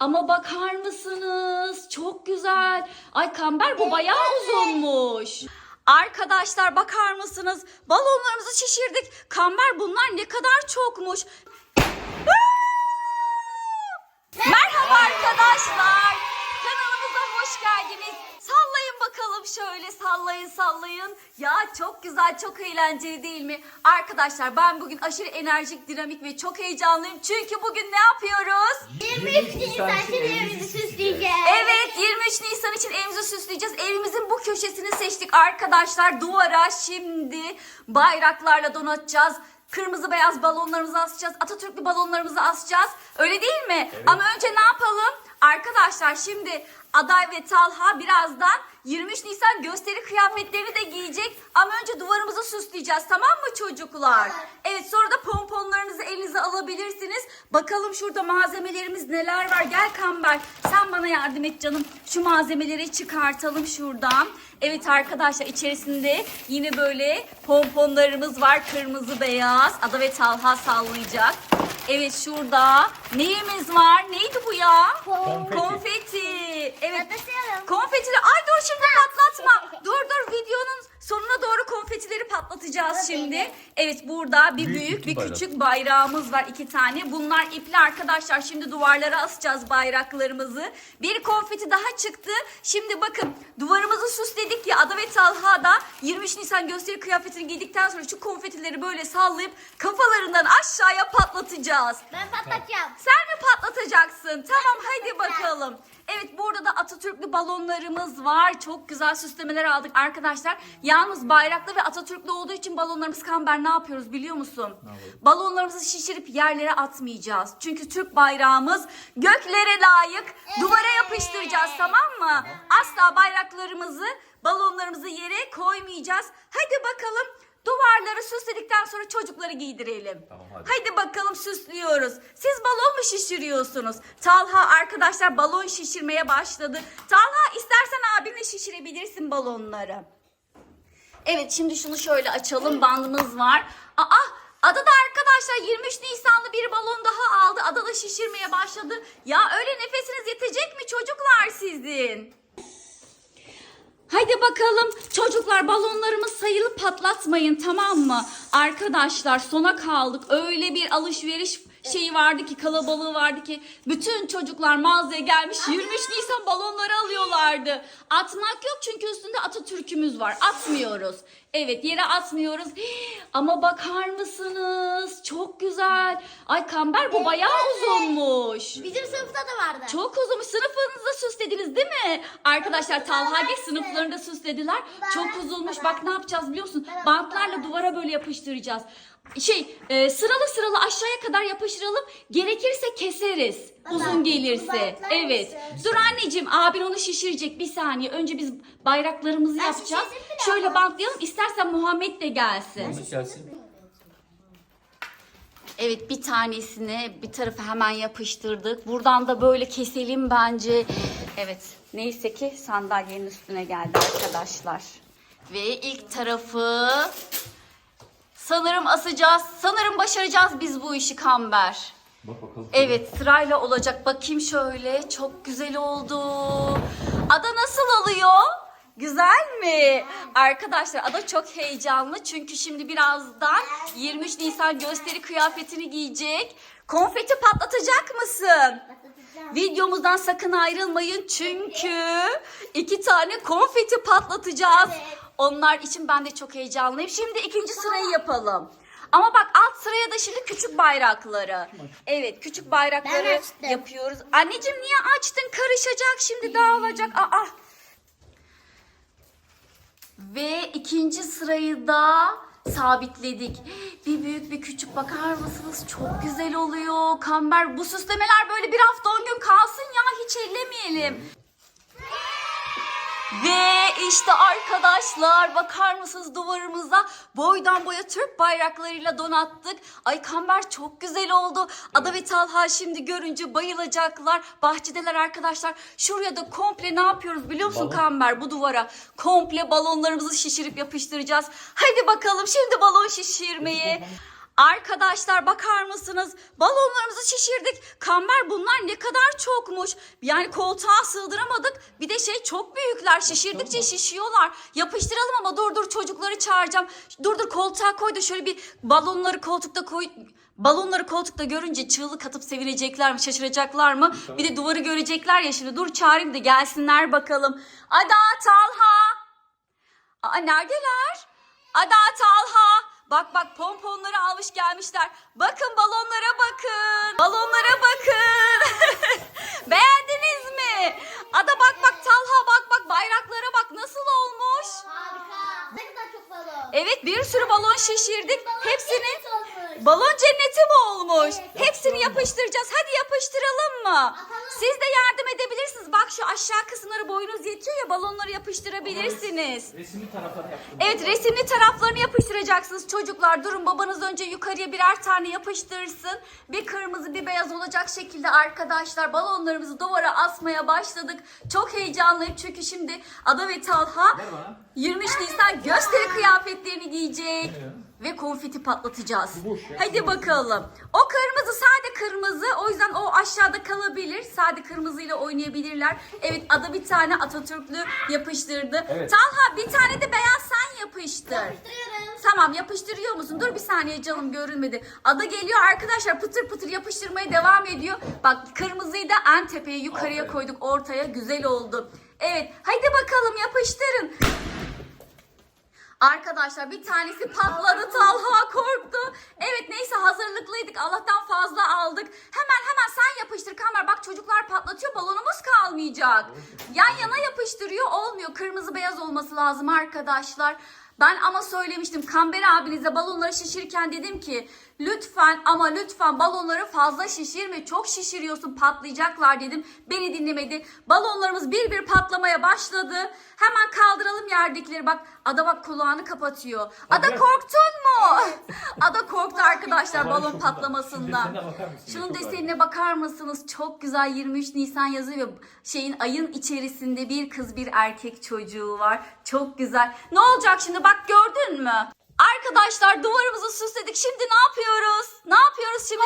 Ama bakar mısınız? Çok güzel. Ay Kamber bu bayağı uzunmuş. Arkadaşlar bakar mısınız? Balonlarımızı şişirdik. Kamber bunlar ne kadar çokmuş. Merhaba arkadaşlar. Hoş geldiniz. Sallayın bakalım şöyle sallayın sallayın. Ya çok güzel çok eğlenceli değil mi? Arkadaşlar ben bugün aşırı enerjik, dinamik ve çok heyecanlıyım. Çünkü bugün ne yapıyoruz? 23 Nisan için evimizi süsleyeceğiz. Evet 23 Nisan için evimizi süsleyeceğiz. Evimizin bu köşesini seçtik arkadaşlar. Duvara şimdi bayraklarla donatacağız. Kırmızı beyaz balonlarımızı asacağız. Atatürk'lü balonlarımızı asacağız. Öyle değil mi? Ama önce ne yapalım? Arkadaşlar şimdi Aday ve Talha birazdan 23 Nisan gösteri kıyafetlerini de giyecek. Ama önce duvarımızı süsleyeceğiz tamam mı çocuklar? Evet sonra da pomponlarınızı elinize alabilirsiniz. Bakalım şurada malzemelerimiz neler var. Gel Kamber sen bana yardım et canım. Şu malzemeleri çıkartalım şuradan. Evet arkadaşlar içerisinde yine böyle pomponlarımız var. Kırmızı beyaz. Ada ve Talha sallayacak. Evet şurada neyimiz var? Neydi bu ya? Konfeti. Konfeti. Evet. Konfetileri. Ay dur şimdi patlatma. Dur videonun sonuna doğru konfetileri patlatacağız Tabii. şimdi. Evet burada bir Büyük büyük, iki bir bayrak. küçük bayrağımız var iki tane. Bunlar ipli arkadaşlar. Şimdi duvarlara asacağız bayraklarımızı. Bir konfeti daha çıktı. Şimdi bakın duvarımızı süsledik ya Ada ve Talha da 23 Nisan gösteri kıyafetini giydikten sonra şu konfetileri böyle sallayıp kafalarından aşağıya patlatacağız. Ben patlatacağım. Sen mi patlatacaksın? Tamam hadi bakalım. Evet burada da Atatürklü balonlarımız var. Çok güzel süslemeler aldık arkadaşlar. Yalnız bayraklı ve Atatürklü olduğu için balonlarımız kamber ne yapıyoruz biliyor musun? Balonlarımızı şişirip yerlere atmayacağız. Çünkü Türk bayrağımız göklere layık. Duvara yapıştıracağız tamam mı? Asla bayraklarımızı, balonlarımızı yere koymayacağız. Hadi bakalım duvarları süsledikten sonra çocukları giydirelim. Tamam, hadi. Hadi bakalım süslüyoruz. Siz balon mu şişiriyorsunuz? Talha arkadaşlar balon şişirmeye başladı. Talha istersen abinle şişirebilirsin balonları. Evet şimdi şunu şöyle açalım. Bandımız var. Aa Ada da arkadaşlar 23 Nisanlı bir balon daha aldı. Ada da şişirmeye başladı. Ya öyle nefesiniz yetecek mi çocuklar sizin? Haydi bakalım çocuklar balonlarımız sayılı patlatmayın tamam mı? Arkadaşlar sona kaldık. Öyle bir alışveriş şeyi vardı ki kalabalığı vardı ki bütün çocuklar mağazaya gelmiş 23 Nisan balonları alıyorlardı. Atmak yok çünkü üstünde Atatürk'ümüz var. Atmıyoruz. Evet yere atmıyoruz. Hii, Ama bakar mısınız? Çok güzel. Ay Kamber bu bayağı uzunmuş. Bizim sınıfta da vardı. Çok uzunmuş. Sınıfınızda süslediniz değil mi? Arkadaşlar Talha Gek sınıflarında süslediler. Çok uzunmuş. Bak ne yapacağız biliyor musun? Bantlarla duvara böyle yapıştıracağız. Şey e, sıralı sıralı aşağıya kadar yapıştıralım. Gerekirse keseriz. Uzun gelirse. Evet. Dur anneciğim abin onu şişirecek. Bir saniye. Önce biz bayraklarımızı Ben yapacağız. şişirdim bile Şöyle ama. bantlayalım. İstersen Muhammed de gelsin. Evet bir tanesini bir tarafa hemen yapıştırdık. Buradan da böyle keselim bence. Evet neyse ki sandalyenin üstüne geldi arkadaşlar. Ve ilk tarafı sanırım asacağız. Sanırım başaracağız biz bu işi Kamber. Bak bakalım. Evet sırayla olacak. Bakayım şöyle. Çok güzel oldu. Ada nasıl alıyor? Güzel mi? Arkadaşlar Ada çok heyecanlı. Çünkü şimdi birazdan 23 Nisan gösteri kıyafetini giyecek. Konfeti patlatacak mısın? Patlatacağım. Videomuzdan sakın ayrılmayın çünkü iki tane konfeti patlatacağız. Evet. Onlar için ben de çok heyecanlıyım. Şimdi ikinci sırayı yapalım. Ama bak alt sıraya da şimdi küçük bayrakları. Evet küçük Ben bayrakları açtım. yapıyoruz. Anneciğim niye açtın? Karışacak şimdi dağılacak. Aa. Ve ikinci sırayı da sabitledik. Bir büyük bir küçük bakar mısınız? Çok güzel oluyor. Kamber bu süslemeler böyle bir hafta on gün kalsın ya hiç ellemeyelim. Ve işte arkadaşlar bakar mısınız duvarımıza boydan boya Türk bayraklarıyla donattık. Ay kamber çok güzel oldu. Ada ve Talha şimdi görünce bayılacaklar. Bahçedeler arkadaşlar. Şuraya da komple ne yapıyoruz biliyor musun Balon. kamber bu duvara? Komple balonlarımızı şişirip yapıştıracağız. Hadi bakalım şimdi balon şişirmeye. Arkadaşlar bakar mısınız? Balonlarımızı şişirdik. Kamber bunlar ne kadar çokmuş. Yani koltuğa sığdıramadık. Bir de şey çok büyükler. Şişirdikçe şişiyorlar. Yapıştıralım ama dur dur çocukları çağıracağım. Dur dur koltuğa koy da şöyle bir balonları koltukta koy. Balonları koltukta görünce çığlık atıp sevinecekler mi, şaşıracaklar mı? Bir de duvarı görecekler ya şimdi. Dur çağırayım da gelsinler bakalım. Ada, Talha. Aa neredeler? Ada, Talha. Bak bak pomponları almış gelmişler. Bakın balonlara bakın. Balonlara bakın. Beğendiniz mi? Ada bak bak Talha bak bak bayraklara bak nasıl olmuş? Harika. Ne kadar çok balon. Evet bir sürü balon şişirdik. Balon Hepsini cennet olmuş. balon cenneti mi olmuş? Evet. Hepsini yapıştıracağız. Hadi yapıştıralım mı? Atalım. Siz de yardım edebilirsiniz. Bak şu aşağı kısımları boyunuz yetiyor ya balonları yapıştırabilirsiniz. Resimli tarafları yaptım. Evet resimli taraflarını yapıştıracaksınız çocuklar. Durun babanız önce yukarıya birer tane yapıştırsın. Bir kırmızı bir beyaz olacak şekilde arkadaşlar balonlarımızı duvara asmaya başladık. Çok heyecanlıyım çünkü şimdi Ada ve Talha Ver bana. 23 Nisan gösteri kıyafetlerini giyecek. Ve konfeti patlatacağız. Hadi bakalım. O kırmızı kırmızı. O yüzden o aşağıda kalabilir. Sade kırmızıyla oynayabilirler. Evet Ada bir tane Atatürklü yapıştırdı. Evet. Talha bir tane de beyaz sen yapıştır. Yapıştırıyorum. Tamam yapıştırıyor musun? Dur bir saniye canım görünmedi. Ada geliyor arkadaşlar pıtır pıtır yapıştırmaya devam ediyor. Bak kırmızıyı da en tepeye yukarıya Aferin. koyduk ortaya güzel oldu. Evet hadi bakalım yapıştırın. Arkadaşlar bir tanesi patladı Talha korktu. Evet neyse hazırlıklıydık Allah'tan fazla aldık. Hemen hemen sen yapıştır Kamer bak çocuklar patlatıyor balonumuz kalmayacak. Yan yana yapıştırıyor olmuyor. Kırmızı beyaz olması lazım arkadaşlar. Ben ama söylemiştim Kamber abinize balonları şişirirken dedim ki lütfen ama lütfen balonları fazla şişirme. Çok şişiriyorsun patlayacaklar dedim. Beni dinlemedi. Balonlarımız bir bir patlamaya başladı. Hemen kaldıralım yerdekileri. Bak ada bak kulağını kapatıyor. Ada korktun mu? Ada korktu arkadaşlar Ada balon patlamasından. Şunun desenine bakar mısınız? Çok güzel 23 Nisan yazıyor ve şeyin ayın içerisinde bir kız bir erkek çocuğu var. Çok güzel. Ne olacak şimdi bak gördün mü? Arkadaşlar duvarımızı süsledik. Şimdi ne yapıyoruz? Ne yapıyoruz şimdi?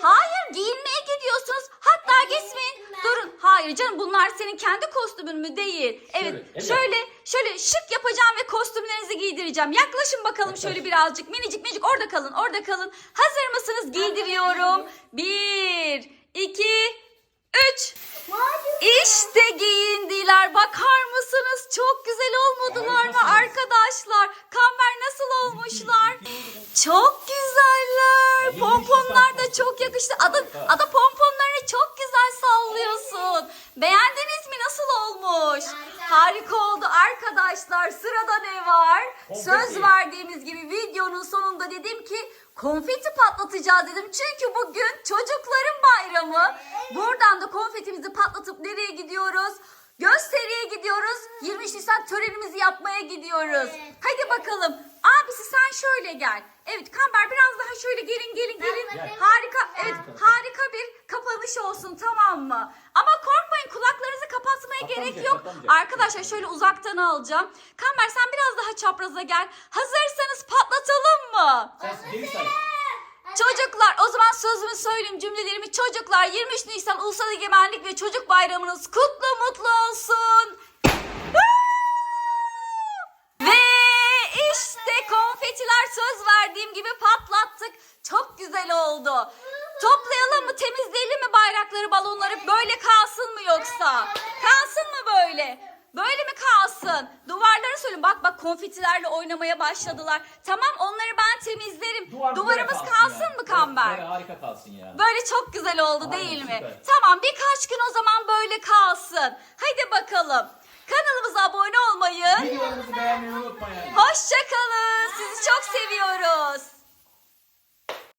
Hayır giyinmeye gidiyorsunuz. Hatta Evet, gitmeyin. Durun. Hayır canım bunlar senin kendi kostümün mü değil. Evet Şöyle, şöyle şöyle şık yapacağım ve kostümlerinizi giydireceğim. Yaklaşın bakalım Yaklaş. şöyle birazcık. Minicik minicik orada kalın orada kalın. Hazır mısınız? Giydiriyorum. Bir, iki, üç. İşte giyindiler. Bakar mısınız? Çok güzel olmadılar mı arkadaşlar? Kamber nasıl olmuşlar? Çok güzeller. Pomponlar da çok yakıştı. Ada, ada pomponlarını çok güzel sallıyorsun. Beğendiniz mi? Nasıl olmuş? Harika. Oldu arkadaşlar. Sırada ne var? Söz verdiğimiz gibi videonun sonunda dedim ki konfeti patlatacağız dedim. Çünkü bugün çocukların bayramı. Buradan da konfetimizi patlatıp nereye gidiyoruz? Gösteriye gidiyoruz. 23 Nisan törenimizi yapmaya gidiyoruz. Evet. Hadi bakalım. Abisi sen şöyle gel. Evet Kamber biraz daha şöyle gelin gelin gelin. Gel. Harika evet harika bir kapanış olsun tamam mı? Ama korkmayın kulaklarınızı kapatmaya Kapanacak, gerek yok. kapanacak. Arkadaşlar şöyle uzaktan alacağım. Kamber sen biraz daha çapraza gel. Hazırsanız patlatalım mı? Sen geri say. Çocuklar o zaman sözümü söyleyeyim cümlelerimi. Çocuklar 23 Nisan Ulusal Egemenlik ve Çocuk Bayramınız kutlu mutlu olsun. Ve işte konfetiler söz verdiğim gibi patlattık. Çok güzel oldu. Toplayalım mı temizleyelim mi bayrakları balonları böyle kalsın mı yoksa? Kalsın mı böyle? Böyle mi kalsın? Duvarlara söyleyeyim. Bak bak konfetilerle oynamaya başladılar. Tamam onları ben temizlerim. Duvar böyle Duvarımız kalsın, ya. mı Kamber? Böyle harika kalsın ya. Böyle çok güzel oldu Aynen, değil mi? süper. Tamam birkaç gün o zaman böyle kalsın. Hadi bakalım. Kanalımıza abone olmayı, Videolarımızı beğenmeyi unutmayın. hoşçakalın. Sizi çok seviyoruz.